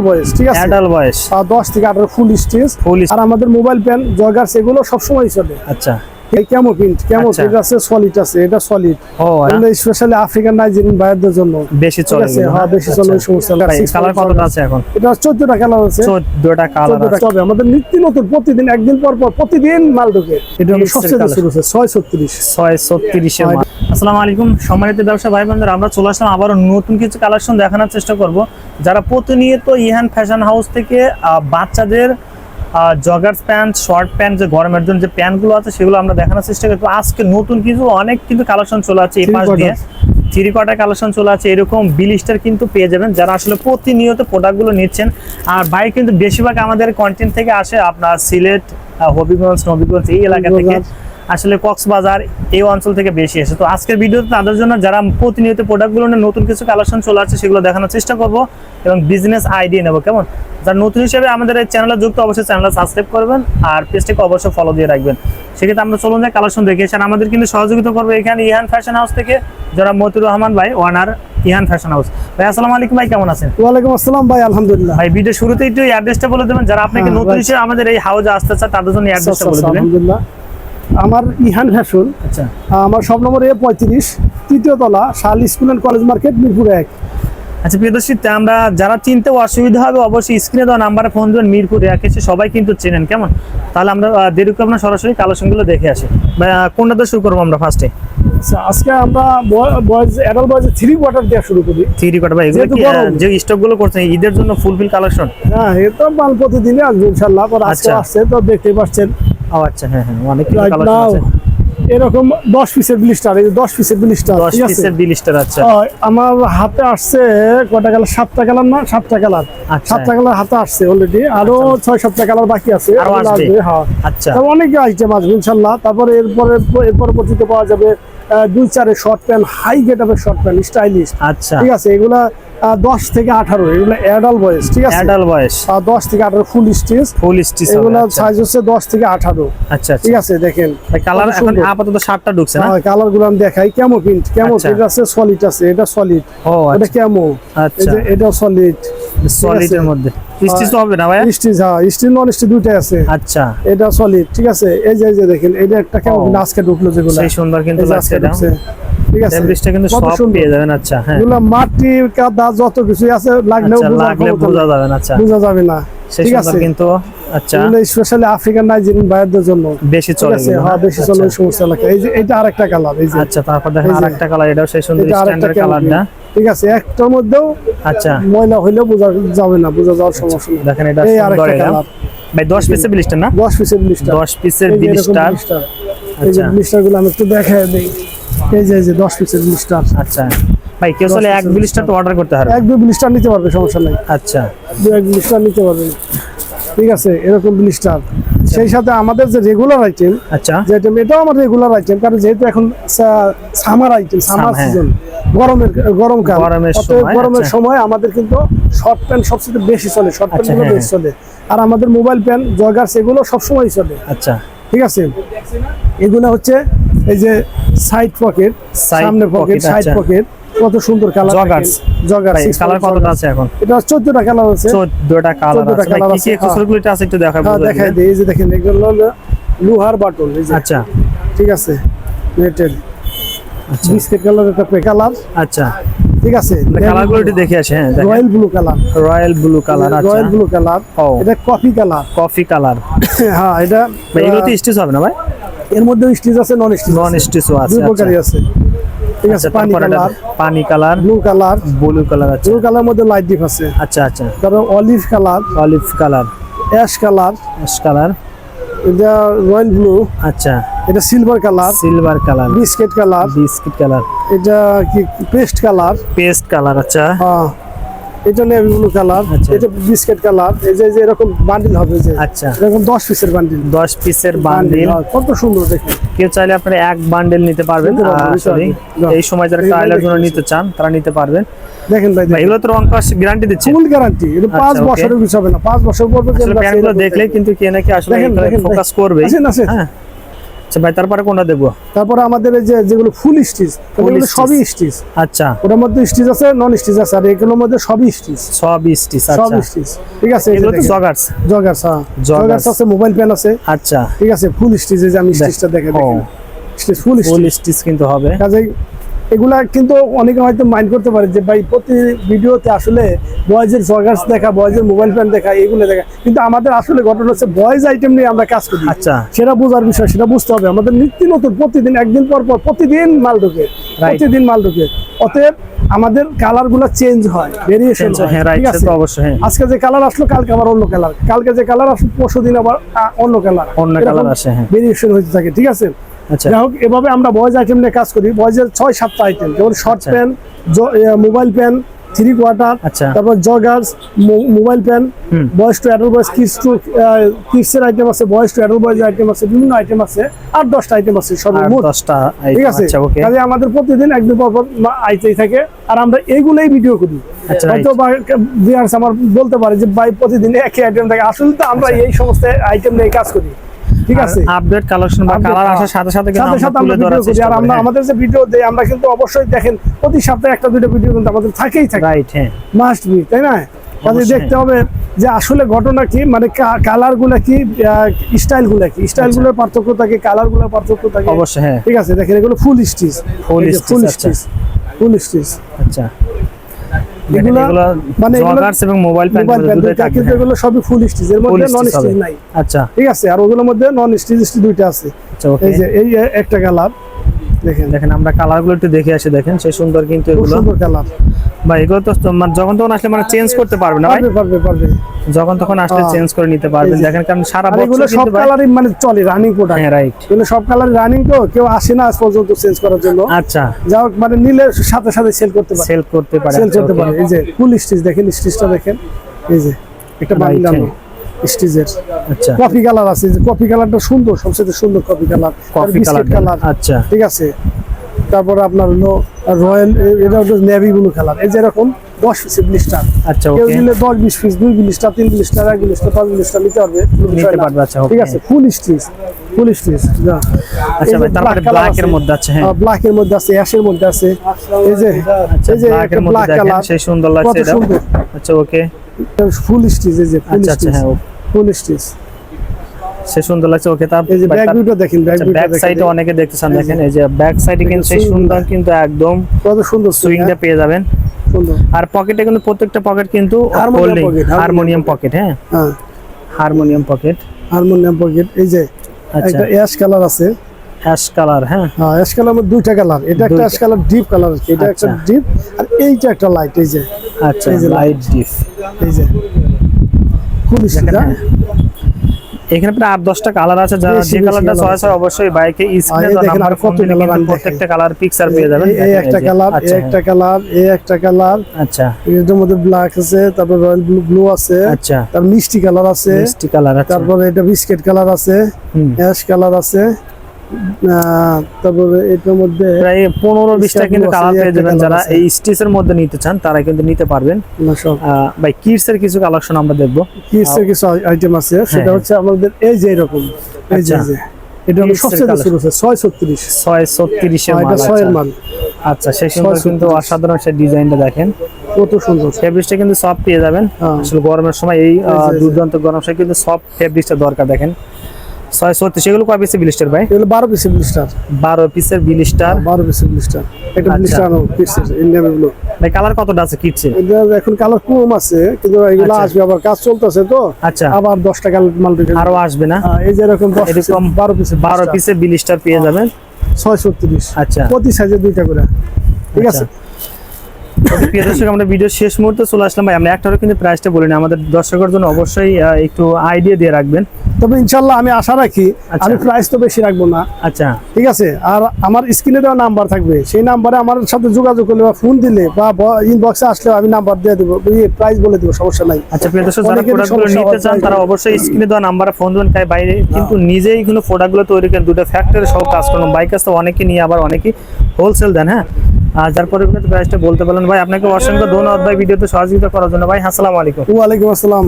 বয়স ঠিক আছে? অ্যাডাল বয়স আর দশ থেকে ফুল স্টেজ আর আমাদের মোবাইল প্যান জগার্স এগুলো সবসময় চলে। আচ্ছা। এই ক্যামো প্রিন্ট আচ্ছা। প্রিন্ট আছে সলিড আছে এটা সলিড এগুলো স্পেশালি আফ্রিকান নাইজেরিয়ান জন্য। বেশি চলে হ্যাঁ বেশি চলে ওই সমস্ত কালার কতটা আছে এখন? এটা কালার আছে। কালার আছে। তবে আমাদের নিত্য নতুন প্রতিদিন একদিন পর পর প্রতিদিন মাল ঢোকে। এটা হলো সবচেয়ে। শুরু হচ্ছে ছয় ছত্রিশ। ছয় ছত্রিশের হয়। মাল। আসসালামু আলাইকুম। সম্মানিত ব্যবসা ভাই বোনদের আমরা চলে আসলাম আবারও নতুন কিছু কালেকশন দেখানোর চেষ্টা করব। যারা প্রতিনিয়ত ইহান ফ্যাশন হাউস থেকে বাচ্চাদের জগার্স প্যান্ট শর্ট প্যান্ট যে গরমের জন্য যে প্যান্টগুলো আছে সেগুলো আমরা দেখানোর চেষ্টা করব আজকে নতুন কিছু অনেক কিন্তু কালেকশন চলে আছে এই পাশ দিয়ে। থ্রি কালেকশন চলে আছে এরকম বিলিস্টার কিন্তু পেয়ে যাবেন। যারা আসলে প্রতিনিয়ত প্রোডাক্টগুলো নিচ্ছেন আর বাইক কিন্তু বেশিরভাগ আমাদের কন্টেন্ট থেকে আসে আপনার সিলেট হবিগঞ্জ নবীগঞ্জ এই এলাকা থেকে। আসলে কক্সবাজার এই অঞ্চল থেকে বেশি আসে তো আজকের ভিডিওতে তাদের জন্য যারা প্রতিনিয়ত প্রোডাক্টগুলো নিয়ে নতুন কিছু কালেকশন চলে আসছে সেগুলো দেখানোর চেষ্টা করব এবং বিজনেস আইডিয়া নেব কেমন? যারা নতুন হিসেবে আমাদের এই চ্যানেলে যুক্ত অবশ্যই চ্যানেলটা সাবস্ক্রাইব করবেন আর পেজটিকে অবশ্যই ফলো দিয়ে রাখবেন। সেক্ষেত্রে আমরা চলুন যাই কালেকশন দেখে এসে আমাদের কিন্তু সহযোগিতা করবে এখানে ইহান ফ্যাশন হাউস থেকে যারা মতিউর রহমান ভাই ওয়ানার ইহান ফ্যাশন হাউস ভাই আসসালামু আলাইকুম ভাই কেমন আছেন? ওয়ালাইকুম আসসালাম ভাই আলহামদুলিল্লাহ। ভাই ভিডিও শুরুতেই একটু অ্যাড্রেসটা বলে দেবেন যারা আপনাকে হ্যাঁ, নতুন হিসেবে আমাদের এই হাউজে আসতে চায় তাদের জন্য অ্যাড্রেসটা বলে আচ্ছা, দেবেন। আলহামদুলিল্লাহ। আমার ইহান ফ্যাশন আচ্ছা। আমার সব নম্বর এ পঁয়ত্রিশ তৃতীয় তলা শাল school and college market Mirpur এক। আচ্ছা প্রিয়দর্শী তা আমরা যারা চিনতে অসুবিধা হবে অবশ্যই স্ক্রিনে দেওয়া নাম্বারে ফোন দেবেন মিরপুর এক এসে সবাই কিন্তু চেনেন কেমন? তাহলে আমরা দেরি করব সরাসরি কালেকশনগুলো দেখে আসি। ভাই, আহ, কোনটা দিয়ে শুরু করব আমরা ফার্স্টে আচ্ছা, আজকে আমরা boys adult boys three quarter দেওয়া শুরু করি। থ্রি কোয়ার্টার ভাই এগুলো যে স্টকগুলো করছেন ঈদের জন্য ফুলফিল কালেকশন হ্যাঁ এ তো মাল প্রতিদিনই আসবে ইনশাল্লাহ আজকে আচ্ছা। আসছে তো দেখতেই পাচ্ছেন। ও আচ্ছা হ্যাঁ হ্যাঁ অনেক কালেকশন আছে। এরকম দশ পিসের ব্লিস্টার এই পিসের ব্লিস্টার পিসের বিলিস্টার আচ্ছা। আমার হাতে আসছে কটা কালার? সাতটা কালার না? সাতটা কালার। আচ্ছা। সাতটা কালার হাতে আসছে অলরেডি আরও ছয় সাতটা কালার বাকি আছে। আরও আসবে? হ্যাঁ। আচ্ছা। অনেক আইটেম আসবে তারপরে এরপরে এর পরবর্তীতে পাওয়া যাবে দুই চারে শর্ট প্যান্ট হাই গেট আপের শর্ট প্যান্ট স্টাইলিশ আচ্ছা। ঠিক আছে? এগুলা দশ থেকে আঠারো এগুলো অ্যাডাল বয়স ঠিক আছে? অ্যাডাল বয়স। দশ থেকে আঠারো ফুল স্টেজ ফুল স্টিচ এগুলো সাইজ হচ্ছে দশ থেকে আঠারো আচ্ছা আচ্ছা। ঠিক আছে দেখেন। কালার এখন আপাতত সাতটা ঢুকছে না? কালারগুলো আমি দেখাই। কেমো প্রিন্ট কেমো আচ্ছা। প্রিন্ট আছে সলিড আছে এটা সলিড ও এটা আচ্ছা। কেমো আচ্ছা। এটা সলিড সলিডের মধ্যে। স্টিচ তো হবে না ভাই স্টিচ হ্যাঁ স্টিল নন স্টিল দুইটাই আছে। আচ্ছা। এটা সলিড ঠিক আছে? এই যে এই যে দেখেন এটা একটা কেমন। প্রিন্ট আজকে ঢুকলো যেগুলো। সেই সুন্দর কিন্তু লাগছে এটা। ঠিক আছে? ফেব্রিক্সটা কিন্তু সব পেয়ে যাবেন আচ্ছা হ্যাঁ। এগুলো মাটি কাদা যত কিছু আছে লাগলেও আচ্ছা লাগলে বোঝা যাবে না আচ্ছা। বোঝা যাবে না। ঠিক আছে? কিন্তু আচ্ছা। এগুলো স্পেশালি আফ্রিকান নাইজেরিয়ান ভাইয়ারদের জন্য। বেশি চলে হ্যাঁ বেশি চলে ওই আচ্ছা। সমস্ত এলাকা এই যে এটা আরেকটা কালার এই যে। আচ্ছা তারপর দেখেন আরেকটা কালার এটাও সেই সুন্দর স্ট্যান্ডার্ড কালারটা ঠিক আছে একটার মধ্যেও আচ্ছা। ময়লা হইলেও বোঝা যাবে না বোঝা যাওয়ার সমস্যা নেই। দেখেন এটা এই সুন্দর আরেকটা এটা। কালার ভাই 10 পিসের ব্লিস্টার না? দশ পিসের ব্লিস্টার 10 পিসের ব্লিস্টার আচ্ছা। আমি একটু দেখাই দিই। এই যে এই যে দশ পিসের ব্লিস্টার আচ্ছা। ভাই কেউ চলে এক ব্লিস্টার তো অর্ডার করতে পারবে। এক দুই ব্লিস্টার নিতে পারবে সমস্যা নেই। আচ্ছা। দু এক ব্লিস্টার নিতে পারবে। ঠিক আছে এরকম ব্লিস্টার সেই সাথে আমাদের যে রেগুলার আইটেম আচ্ছা। যে আইটেম এটাও আমার রেগুলার আইটেম কারণ যেহেতু এখন সামার আইটেম সামার হ্যাঁ। সিজন গরমের গরমকাল গরমের সময়, গরমের আচ্ছা। সময় আমাদের কিন্তু শর্ট প্যান্ট সবচেয়ে বেশি চলে শর্ট প্যান্ট আচ্ছা, হ্যাঁ, বেশি চলে। আর আমাদের মোবাইল প্যান্ট জগার্স এগুলো সবসময় চলে। আচ্ছা। ঠিক আছে? এগুলো হচ্ছে এই যে সাইড পকেট সামনে পকেট সাইড। পকেট কত সুন্দর কালার Joggers। জগার ভাই কালার কতটা আছে এখন? এটা চোদ্দটা কালার আছে। 14টা কালার আছে। ভাই কি কি আছে, এক্সেসরিগুলো আছে একটু দেখাবো হ্যাঁ দেখাই দিই। এই যে দেখেন এগুলো হলো লোহার বাটন এই যে। আচ্ছা। ঠিক আছে নেটের আচ্ছা। বিস্কিট কালার একটা পে কালার আচ্ছা। ঠিক আছে কালারগুলো একটু দেখে আসে হ্যাঁ royal blue colour royal blue colour আচ্ছা। রয়্যাল ব্লু কালার এটা কফি কালার কফি কালার হ্যাঁ এটা ভাই এগুলোতে স্টিচ হবে না ভাই? এর মধ্যে স্টিচ আছে নন স্টিচ নন স্টিচও আছে দুই আচ্ছা। প্রকারই আছে। ঠিক আছে আচ্ছা পানি কালার। পানি colour blue colour. Blue colour আছে। ব্লু কালার মধ্যে লাইট ডিপ আছে। আচ্ছা আচ্ছা। তারপর olive colour. Olive colour. Ash colour. Ash colour. এটা রয়্যাল ব্লু আচ্ছা। এটা silver colour. Silver colour. Biscuit colour. Biscuit colour. এটা কি পেস্ট কালার। পেস্ট কালার আচ্ছা। হ্যাঁ। এটা নেভি কালার। এটা বিস্কিট কালার এই যে এরকম বান্ডিল হবে যে। আচ্ছা। এরকম দশ পিসের বান্ডিল 10 পিসের বান্ডিল কত সুন্দর দেখেন কেউ চাইলে আপনারা এক বান্ডেল নিতে পারবেন। নিতে পারবেন, আহ, নিতে sorry, পারবেন। এই সময় যারা ট্রায়ালের জন্য নিতে চান তারা নিতে পারবেন। দেখেন ভাই এগুলো তো রং কস গ্যারান্টি দিচ্ছে। ফুল গ্যারান্টি এটা আচ্ছা, বছরের কিছু হবে না। পাঁচ বছর পর দেখলে কিন্তু কে নাকি আসলে ফোকাস করবে। হ্যাঁ। আচ্ছা ভাই তারপরে কোনটা দেখব তারপরে আমাদের এই যে যেগুলো ফুল স্টিচ এগুলো সবই স্টিচ আচ্ছা। ওটার মধ্যে স্টিচ আছে নন স্টিচ আছে আর এগুলোর মধ্যে সবই স্টিচ সব স্টিচ সব আচ্ছা স্টিচ ঠিক আছে এগুলো তো জগার্স জগার্স হ্যাঁ। জগার্স আছে মোবাইল প্যান আছে। আচ্ছা। ঠিক আছে ফুল স্টিচ এই যে আমি স্টিচটা দেখে দেখেন স্টিচ ফুল স্টিচ কিন্তু হবে। কাজেই এগুলা কিন্তু অনেকে হয়তো মাইন্ড করতে পারে যে ভাই প্রতি ভিডিওতে আসলে বয়েজের জগার্স দেখা বয়েজের মোবাইল প্যান দেখা এগুলো দেখা। কিন্তু আমাদের আসলে ঘটনা হচ্ছে বয়েজ আইটেম নিয়ে আমরা কাজ করি। আচ্ছা। সেটা বোঝার বিষয় সেটা বুঝতে হবে। আমাদের নিত্য নতুন প্রতিদিন একদিন পর পর প্রতিদিন মাল ঢুকে। প্রতিদিন মাল ঢুকে। অতএব আমাদের কালারগুলা চেঞ্জ হয় ভেরিয়েশন হয়, হয় হ্যাঁ, right, ঠিক আছে? অবশ্যই, হ্যাঁ। আজকে যে কালার আসলো কালকে আবার অন্য কালার কালকে যে কালার আসলো পরশু দিন আবার অন্য কালার অন্য colour আসে, হ্যাঁ। ভেরিয়েশন হতে থাকে ঠিক আছে? যাই হোক এভাবে আমরা বয়েজ আইটেম নিয়ে কাজ করি। বয়েজের ছয় সাতটা আইটেম যেমন শর্ট আচ্ছা। Pant mobile pant three quarter আচ্ছা। তারপর joggers mobile pant. Boys to adult boys kids to কিডসের item আছে boys to adult boys item আছে বিভিন্ন আইটেম আছে আর দশটা আইটেম আছে সর্বমোট দশটা ঠিক আছে? আচ্ছা কাজে আমাদের প্রতিদিন একদিন পর পর আইতেই থাকে। আর আমরা এইগুলোই ভিডিও করি। আচ্ছা, হয়তো আমার বলতে পারে যে ভাই প্রতিদিন একই আইটেম থাকে। আসলে তো আমরা আচ্ছা। এই সমস্ত আইটেম নিয়ে কাজ করি। ঠিক আছে? আপডেট কালেকশন বা কালার হ্যাঁ। আসার সাথে সাথে কিন্তু সাথে আমরা ভিডিও করি। আর আমরা আমাদের যে ভিডিও দেই আমরা কিন্তু অবশ্যই দেখেন প্রতি সপ্তাহে একটা দুটো ভিডিও কিন্তু আমাদের থাকেই থাকে। রাইট হ্যাঁ। মাস্ট বি তাই না? কাজে দেখতে হবে যে আসলে ঘটনা কি মানে কালারগুলা কি স্টাইলগুলা কি? স্টাইলগুলোর পার্থক্য থাকে কালারগুলোর পার্থক্য থাকে। আচ্ছা। অবশ্যই হ্যাঁ। ঠিক আছে দেখেন এগুলো ফুল স্টিচ ফুল stitch, আচ্ছা। স্টিচ ফুল স্টিচ আচ্ছা। এগুলা- এগুলো মানে জগার্স এবং মোবাইল প্যান্ট দুটোই দুইটা কিন্তু হ্যাঁ। এগুলো সবই ফুল স্টিচ এর মধ্যে নন stitch স্টিচ নাই। আচ্ছা। ঠিক আছে? আর ওগুলোর মধ্যে নন স্টিচ স্টিচ দুইটা আছে। আচ্ছা এই যে এই একটা কালার দেখেন দেখেন আমরা কালারগুলো একটু দেখে আসি দেখেন সেই সুন্দর কিন্তু এগুলো। সুন্দর কালার বা এগুলো তো তোমার যখন তখন আসলে মানে চেঞ্জ করতে পারবে না ভাই? পারবে পারবে পারবে। যখন তখন আসলে হ্যাঁ। চেঞ্জ করে নিতে পারবেন দেখেন কারণ সারা আর এগুলো সব কালারই মানে চলে রানিং প্রোডাক্ট হ্যাঁ রাইট এগুলো সব কালার রানিং তো কেউ আসে না আজ পর্যন্ত চেঞ্জ করার জন্য। আচ্ছা। যা হোক মানে নিলে সাথে সাথে সেল করতে পারে। সেল করতে পারে সেল করতে পারে। এই যে ফুল স্টিচ দেখেন স্টিচটা দেখেন। এই যে একটা Right, স্টিচের আচ্ছা। কফি কালার আছে যে কফি কালারটা সুন্দর সবচেয়ে সুন্দর কফি কালার কফি কালার। আচ্ছা। ঠিক আছে। তারপরে আপনার হলো রয়্যাল এটা হলো নেভি ব্লু কালার। এই যে এরকম দশ পিস ব্লিস্টার আচ্ছা কেউ নিলে দশ বিশ পিস দুই ব্লিস্টার তিন ব্লিস্টার এক ব্লিস্টার পাঁচ ব্লিস্টার নিতে পারবে। নিতে পারবে, আচ্ছা, ঠিক আছে ফুল স্টিচ ফুল স্টিচ আচ্ছা ভাই তারপরে ব্ল্যাক এর মধ্যে আছে হ্যাঁ। ব্ল্যাক এর মধ্যে আছে অ্যাশের মধ্যে আছে। এই যে আচ্ছা এই যে ব্ল্যাক এর মধ্যে দেখেন কালার। সেই সুন্দর লাগছে এটা। আচ্ছা ওকে। ফুল স্টিচ এই যে ফুল আচ্ছা আচ্ছা স্টিচ হ্যাঁ ফুল স্টিচ। সে সুন্দর লাগছে। ওকে তার এই যে ব্যাক ভিউটা দেখেন ব্যাক ভিউটা ব্যাক সাইডে অনেকে দেখতেছেন দেখেন এই যে ব্যাক সাইডে কিন্তু সেই সুন্দর। কিন্তু একদম কত সুন্দর সুইংটা পেয়ে যাবেন। আর পকেটে কিন্তু প্রত্যেকটা পকেট কিন্তু হারমোনিয়াম পকেট হ্যাঁ? হারমোনিয়াম পকেট হারমোনিয়াম পকেট এই যে আচ্ছা। একটা অ্যাশ কালার আছে। অ্যাশ কালার হ্যাঁ? হ্যাঁ অ্যাশ কালার মধ্যে দুইটা কালার এটা একটা অ্যাশ কালার ডিপ কালার এটা একটা আচ্ছা। ডিপ আর এইটা একটা লাইট এই যে। আচ্ছা এই যে লাইট ডিপ এই যে। হ্যাঁ। এখানে প্রায় আট দশটা কালার আছে যারা যে কালারটা চয়েস হয় অবশ্যই বাইকে স্ক্রিনে প্রত্যেকটা কালার পিকচার পেয়ে যাবেন। এই- একটা কালার এই আচ্ছা। একটা কালার এই একটা কালার। আচ্ছা। এর মধ্যে ব্ল্যাক আছে তারপর রয়্যাল ব্লু ব্লু আছে। আচ্ছা। তার মিষ্টি কালার আছে। মিষ্টি কালার আছে। তারপরে এটা বিস্কিট কালার আছে। অ্যাশ কালার আছে। তারপরে এটার মধ্যে প্রায় পনেরো বিশটা কিন্তু কালার পেয়ে যাবেন যারা। এই স্টিচের মধ্যে নিতে চান তারা কিন্তু নিতে পারবেন ভাই কিডস এর কিছু কালেকশন আমরা দেখব কিডসের কিছু আইটেম আছে সেটা হ্যাঁ। হচ্ছে আমাদের এই যে এরকম এই যে আচ্ছা। এটা হলো সবচেয়ে শুরু হচ্ছে ছয় ছত্রিশ ছয় ছত্রিশের এটা ছয়ের আচ্ছা। আচ্ছা সেই সুন্দর কিন্তু। অসাধারণ সেই ডিজাইনটা দেখেন কত সুন্দর ফেব্রিক্সটা কিন্তু সফট পেয়ে যাবেন হ্যাঁ। আসলে গরমের সময় এই। দুর্দান্ত গরম সময় কিন্তু সফট ফেব্রিক্সটা দরকার দেখেন ছয় ছত্রিশ এগুলো কয় পিসের বিলিস্টার ভাই? এগুলো বারো পিসের ব্লিস্টার বারো পিসের বিলিস্টার বারো পিসের ব্লিস্টার একটা আচ্ছা। ব্লিস্টার পিসের ইন্ডিয়ান এগুলো। ভাই কালার কতটা আছে এটা এখন কালার কম আছে কিন্তু এগুলো আচ্ছা। আসবে আবার কাজ চলতেছে তো। আচ্ছা। আবার দশটা কালার মাল আরও আসবে না? হ্যাঁ, এই যে এরকম দশ এরকম বারো পিসের বারো পিসের বিলিস্টার পেয়ে যাবেন? ছয় ছত্রিশ আচ্ছা। প্রতি সাইজে দুইটা করে। ঠিক আচ্ছা। আছে? প্রিয় দর্শক আমরা ভিডিও শেষ মুহূর্তে চলে আসলাম ভাই। আমরা একটারও কিন্তু প্রাইসটা বলিনি। আমাদের দর্শকের জন্য অবশ্যই একটু আইডিয়া দিয়ে রাখবেন। তবে ইনশাল্লাহ আমি আশা রাখি আচ্ছা। আমি প্রাইস তো বেশি রাখব না। আচ্ছা। ঠিক আছে? আর আমার স্ক্রিনে দেওয়া নাম্বার থাকবে। সেই নাম্বারে আমার সাথে যোগাযোগ করলে বা ফোন দিলে বা ইনবক্সে আসলে আমি নাম্বার দিয়ে দেবো। প্রাইস বলে দেবো সমস্যা নাই। আচ্ছা প্রিয় দর্শক যারা প্রোডাক্টগুলো নিতে চান তারা অবশ্যই স্ক্রিনে দেওয়া নাম্বারে ফোন দেবেন। তাই বাইরে কিন্তু নিজেই কিন্তু প্রোডাক্টগুলো তৈরি করেন দুটো ফ্যাক্টরি সহ কাজ করেন। বাইক আসতে অনেকে নিয়ে আবার অনেকে হোলসেল দেন হ্যাঁ? যার পরে প্রাইসটা বলতে পারলেন, ভাই, আপনাকে অসংখ্য ধন্যবাদ ভাই, ভিডিওতে সহযোগিতা করার জন্য। ভাই, আসসালামু আলাইকুম। ওয়ালাইকুম আসসালাম।